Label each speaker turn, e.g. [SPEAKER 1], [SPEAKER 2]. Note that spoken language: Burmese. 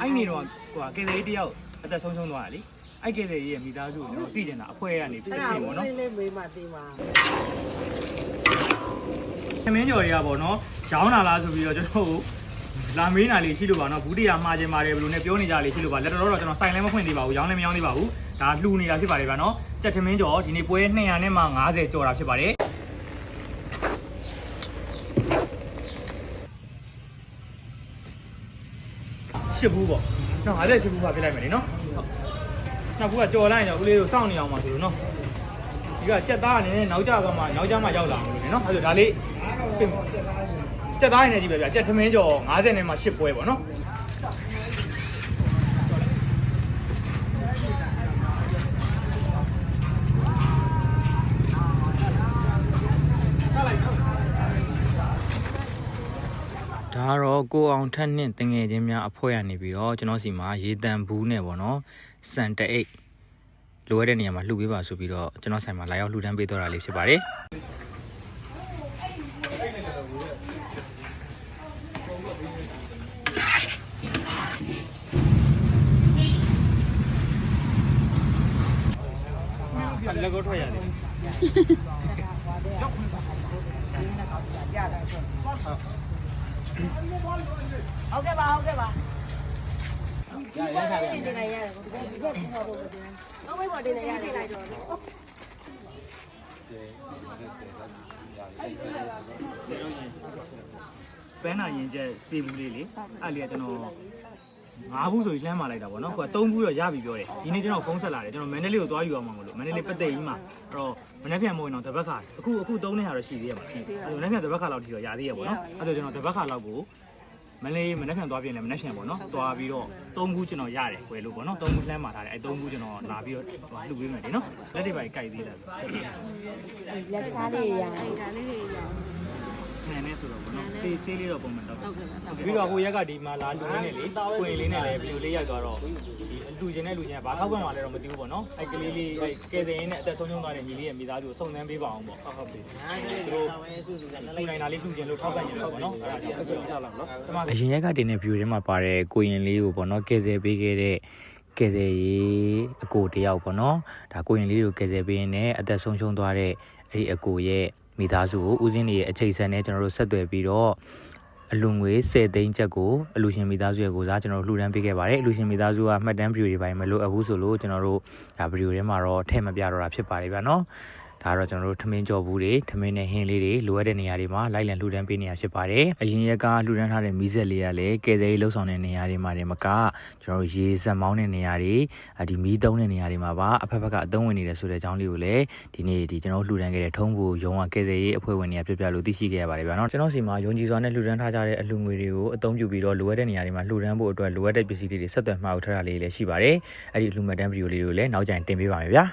[SPEAKER 1] အဲ့နေတော့ဟိုကကယ်လေးတယောက်အသက်ဆုံးရှုံးသွားတာလေအဲ့ကယ်လေးရဲ့မိသားစုကိုကျွန်တော်သိကျင်တာအဖွဲကနေဖြစ်စင်ပေါ့နော်
[SPEAKER 2] လေးလေးမေးမှသိမှာ
[SPEAKER 1] သမင်းကျော်တွေကပေါ့နော်ရောင်းလာလားဆိုပြီးတော့ကျွန်တော်တို့လာမေးနာလေးရှိလို့ပါနော်ဘူးတရားမှားခြင်းပါတယ်ဘယ်လိုနဲ့ပြောနေကြလေးရှိလို့ပါလက်တော်တော့ကျွန်တော်ဆိုင်လည်းမဖွင့်သေးပါဘူးရောင်းလည်းမရောင်းသေးပါဘူးဒါလှူနေတာဖြစ်ပါတယ်ဗျာနော်ကြက်သမင်းကျော်ဒီနေ့ပွဲ200နဲ့မှ90ကျော်တာဖြစ်ပါတယ် ရှစ်ဘူးပေါ့ကျွန်တော်50ရှစ်ဘူးပါပြလိုက်မယ်လေနော်ဟုတ်နောက်ဘူးကကြော်လိုက်ရင်တော့ဦးလေးတို့စောင့်နေအောင်ပါဆိုလို့နော်ဒီကကြက်သားအနေနဲ့နောက်ကျသွားမှနောက်ကျမှရောက်လာအောင်လို့လေနော်အဲ့ဒါဒါလေးပြင်ကြက်သားအနေနဲ့ကြည့်ပဲဗျာကြက်သမင်းကျော်50နဲ့မှ10ပွဲပေါ့နော် ဒါကတော့ကိုအောင်ထက်နှင့်တငယ်ချင်းများအဖွဲ့ရနေပြီးတော့ကျွန်တော်စီမှာရေတံဘူးနဲ့ပေါ့နော်စန်တအိတ်လိုရတဲ့နေရာမှာလှူပေးပါဆိုပြီးတော့ကျွန်တော်ဆိုင်မှာလာရောက်လှူဒန်းပေးတော့တာလေးဖြစ်ပါတယ်လက်ကိုထွက်ရတယ်
[SPEAKER 2] ဟုတ်ကဲ့ပါဟုတ်ကဲ့ပါ
[SPEAKER 3] ရရထားတယ်တင်လိုက်ရတယ်ကိုဒီကဒီကပေါ်ပေါ်တင်အောက်ဘက်ပေါ်တင်လိုက်ရတယ်လိုက်တော့
[SPEAKER 1] ပန်းနာရင်ကျက်စေဘူးလေးလေအဲ့လေကကျွန်တော် ငါးဘူးဆိုပြီးလှမ်းมาလိုက်တာပေါ့နော်ကိုကသုံးဘူးတော့ရပြီပြောတယ်ဒီနေ့ကျွန်တော်ဖုန်းဆက်လာတယ်ကျွန်တော်မန္တလေးကိုသွားယူအောင်မလို့မန္တလေးပသိမ်ကြီးမှာအဲ့တော့မနေ့ပြန်မို့ရင်တော့တပတ်ခါအခုအခုသုံးနေတာတော့ရှိသေးရပါရှိသေးတယ်မနေ့ပြန်တပတ်ခါလောက်ထိတော့ရသေးရပေါ့နော်အဲ့တော့ကျွန်တော်တပတ်ခါလောက်ကိုမန္တလေးမနေ့ပြန်သွားပြင်လဲမနေ့ပြန်ပေါ့နော်သွားပြီးတော့သုံးဘူးကျွန်တော်ရတယ်ဝယ်လို့ပေါ့နော်သုံးဘူးလှမ်းมาထားတယ်အဲ့သုံးဘူးကျွန်တော်လာပြီးတော့လှူပေးမယ်လေနော်လက်တွေပါကြိုက်သေးတယ်
[SPEAKER 3] လက်ကားလေးရအဲ့ဒါလေးတွေရ
[SPEAKER 1] န ည်းနည်းဆိုတော့ဘောနော်သေးသေးလေးတော့ပုံမှန်တော့ပြီးတော့ဟိုရက်ကဒီမှာလာလူနေလေပွင့်လေးနဲ့လည်းဘယ်လိုလေးရောက်သွားတော့ဒီလူချင်းနဲ့လူချင်းကဘာထောက်ပံ့မှလည်းတော့မသိဘူးပေါ့နော်အဲ့ကလေးလေးအဲ့ကဲစင်နဲ့အသက်ဆုံးရှုံးသွားတဲ့ညီလေးရဲ့မိသားစုကိုစုံစမ်းပေးပါအောင်ပေါ့ဟုတ်ဟုတ်ပြီသူတို့လူနိုင်တာလေးလူချင်းလို့ထောက်ပံ့နေတယ်ပေါ့နော်အဲ့ဒါကြောင့်ဆက်ထားလာနော်ဒီမှာအရင်ရက်ကတင်တဲ့ view ထဲမှာပါတဲ့ကိုရင်လေးကိုပေါ့နော်ကဲစယ်ပေးခဲ့တဲ့ကဲစယ်ရေးအကိုတယောက်ပေါ့နော်ဒါကိုရင်လေးကိုကဲစယ်ပေးနေအသက်ဆုံးရှုံးသွားတဲ့အဲ့ဒီအကိုရဲ့ မိသားစုကိုဦးစင်းနေရဲ့အချိန်ဆန်နဲ့ကျွန်တော်တို့ဆက်သွယ်ပြီးတော့အလူငွေ10သိန်းချက်ကိုအလူရှင်မိသားစုရဲ့ကိုစားကျွန်တော်တို့လှူဒန်းပေးခဲ့ပါတယ်အလူရှင်မိသားစုကမှတ်တမ်းဗီဒီယိုတွေပိုင်းမလို့အခုဆိုလို့ကျွန်တော်တို့ဒါဗီဒီယိုထဲမှာတော့ထည့်မပြတော့တာဖြစ်ပါတယ်ဗျာနော် ဒါကတော့ကျွန်တော်တို့ထမင်းကြော်ဘူးတွေထမင်းနဲ့ဟင်းလေးတွေလိုအပ်တဲ့နေရာတွေမှာလိုက်လံလှူဒန်းပေးနေရဖြစ်ပါတယ်အရင်ရက်ကလှူဒန်းထားတဲ့မီးစက်လေးကလည်းကယ်ဆယ်ရေးလှုပ်ဆောင်တဲ့နေရာတွေမှာတည်းမကကျွန်တော်တို့ရေစက်မောင်းတဲ့နေရာတွေအဒီမီးတုံးတဲ့နေရာတွေမှာပါအဖက်ဖက်ကအသုံးဝင်နေတယ်ဆိုတဲ့အကြောင်းလေးကိုလည်းဒီနေ့ဒီကျွန်တော်တို့လှူဒန်းခဲ့တဲ့ထုံးဖို့ရုံးကကယ်ဆယ်ရေးအဖွဲ့ဝင်တွေကပြပြလို့သိရှိခဲ့ရပါတယ်ဗျာနော်ကျွန်တော်စီမှာယုံကြည်စွာနဲ့လှူဒန်းထားကြတဲ့အလှူငွေတွေကိုအသုံးပြုပြီးတော့လိုအပ်တဲ့နေရာတွေမှာလှူဒန်းဖို့အတွက်လိုအပ်တဲ့ပစ္စည်းလေးတွေဆက်သွယ်မှာဥထားတာလေးလည်းရှိပါတယ်အဲ့ဒီအလှူမှတ်တမ်းဗီဒီယိုလေးတွေကိုလည်းနောက်ကျရင်တင်ပေးပါမယ်ဗျာ